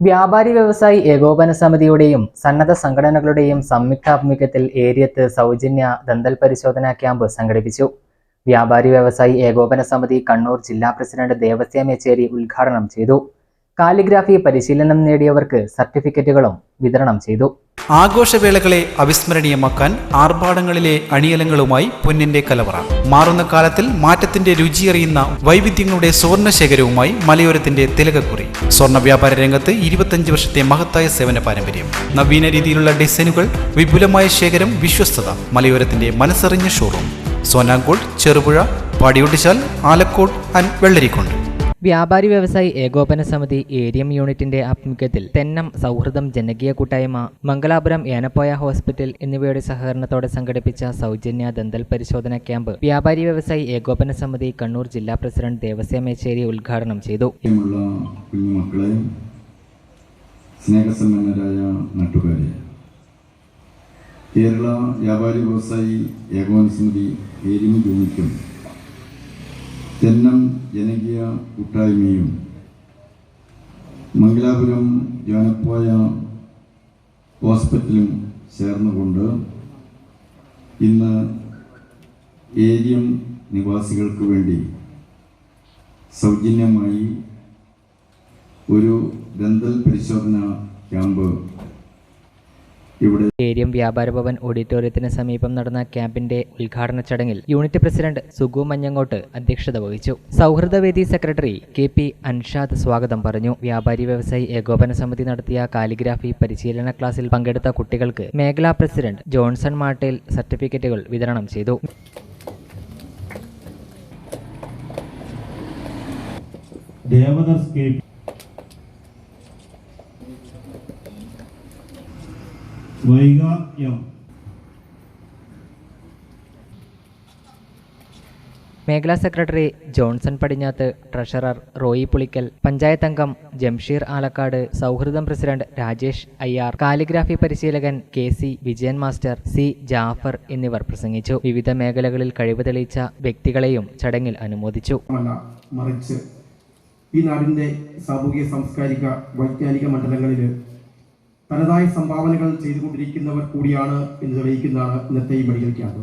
വ്യാപാരി വ്യവസായി ഏകോപന സമിതിയുടെയും സന്നദ്ധ സംഘടനകളുടെയും സംയുക്താഭിമുഖ്യത്തിൽ ഏരിയത്ത് സൗജന്യ ദന്തൽ പരിശോധനാ ക്യാമ്പ് സംഘടിപ്പിച്ചു. വ്യാപാരി വ്യവസായി ഏകോപന സമിതി കണ്ണൂർ ജില്ലാ പ്രസിഡന്റ് ദേവസ്യ മേച്ചേരി ഉദ്ഘാടനം ചെയ്തു. കാലിഗ്രാഫി പരിശീലനം നേടിയവർക്ക് സർട്ടിഫിക്കറ്റുകളും വിതരണം ചെയ്തു. ആഘോഷവേളകളെ അവിസ്മരണീയമാക്കാൻ ആർഭാടങ്ങളിലെ അണിയലങ്ങളുമായി പൊന്നിന്റെ കലവറ. മാറുന്ന കാലത്തിൽ മാറ്റത്തിന്റെ രുചിയറിയുന്ന വൈവിധ്യങ്ങളുടെ സുവർണ ശേഖരവുമായി മലയോരത്തിന്റെ തിലകക്കുറി. സ്വർണ വ്യാപാര രംഗത്ത് ഇരുപത്തഞ്ച് വർഷത്തെ മഹത്തായ സേവന പാരമ്പര്യം. നവീന രീതിയിലുള്ള ഡിസൈനുകൾ വിപുലമായ ശേഖരം വിശ്വസ്തത മലയോരത്തിന്റെ മനസ്സറിഞ്ഞ ഷോറൂം സോനാങ്കോട് ചെറുപുഴ പാടിയൊട്ടിച്ചാൽ ആലക്കോട് ആൻഡ് വെള്ളരിക്കുണ്ട്. വ്യാപാരി വ്യവസായി ഏകോപന സമിതി ഏരിയം യൂണിറ്റിന്റെ ആഭിമുഖ്യത്തിൽ തെന്നം സൗഹൃദം ജനകീയ കൂട്ടായ്മ മംഗലാപുരം ഏനപ്പോയ ഹോസ്പിറ്റൽ എന്നിവയുടെ സഹകരണത്തോടെ സംഘടിപ്പിച്ച സൗജന്യ ദന്തൽ പരിശോധന ക്യാമ്പ് വ്യാപാരി വ്യവസായി ഏകോപന സമിതി കണ്ണൂർ ജില്ലാ പ്രസിഡന്റ് ദേവസ്യ മേച്ചേരി ഉദ്ഘാടനം ചെയ്തു. കേരള വ്യാപാരി വ്യവസായി ഏകോപന സമിതി ഏരിമ യൂണിറ്റും തെന്നം ജനകീയ കൂട്ടായ്മയും മംഗലാപുരം ജാനപ്പോയ ഹോസ്പിറ്റലും ചേർന്നുകൊണ്ട് ഇന്ന് ഏരിയം നിവാസികൾക്ക് വേണ്ടി സൗജന്യമായി ഒരു ദന്തൽ പരിശോധന ക്യാമ്പ് ഇവിടെ ഏരിയം വ്യാപാര ഭവൻ ഓഡിറ്റോറിയത്തിന് സമീപം നടന്ന ക്യാമ്പിന്റെ ഉദ്ഘാടന ചടങ്ങിൽ യൂണിറ്റ് പ്രസിഡന്റ് സുഗു മഞ്ഞങ്ങോട്ട് അധ്യക്ഷത വഹിച്ചു. സൗഹൃദവേദി സെക്രട്ടറി കെ പി അൻഷാദ് സ്വാഗതം പറഞ്ഞു. വ്യാപാരി വ്യവസായി ഏകോപന സമിതി നടത്തിയ കാലിഗ്രാഫി പരിശീലന ക്ലാസ്സിൽ പങ്കെടുത്ത കുട്ടികൾക്ക് മേഖലാ പ്രസിഡന്റ് ജോൺസൺ മാട്ടേൽ സർട്ടിഫിക്കറ്റുകൾ വിതരണം ചെയ്തു. ദേവദാസ് കെ മേഖലാ secretary Johnson പടിഞ്ഞാത്ത് treasurer Roy Pulickal panchayat അംഗം ജംഷീർ ആലക്കാട് സൗഹൃദം പ്രസിഡന്റ് രാജേഷ് അയ്യാർ കാലിഗ്രാഫി പരിശീലകൻ K C Vijayan master C Jafar എന്നിവർ പ്രസംഗിച്ചു. വിവിധ മേഖലകളിൽ കഴിവ് തെളിയിച്ച വ്യക്തികളെയും ചടങ്ങിൽ അനുമോദിച്ചു. മറിച്ച് ഈ നാടിന്റെ സാമൂഹിക സാംസ്കാരിക വൈജ്ഞാനിക മണ്ഡലങ്ങളിൽ തനതായ സംഭാവനകൾ ചെയ്തുകൊണ്ടിരിക്കുന്നവർ കൂടിയാണ് എന്ന് തെളിയിക്കുന്നതാണ് ഇന്നത്തെ ഈ മെഡിക്കൽ ക്യാമ്പ്.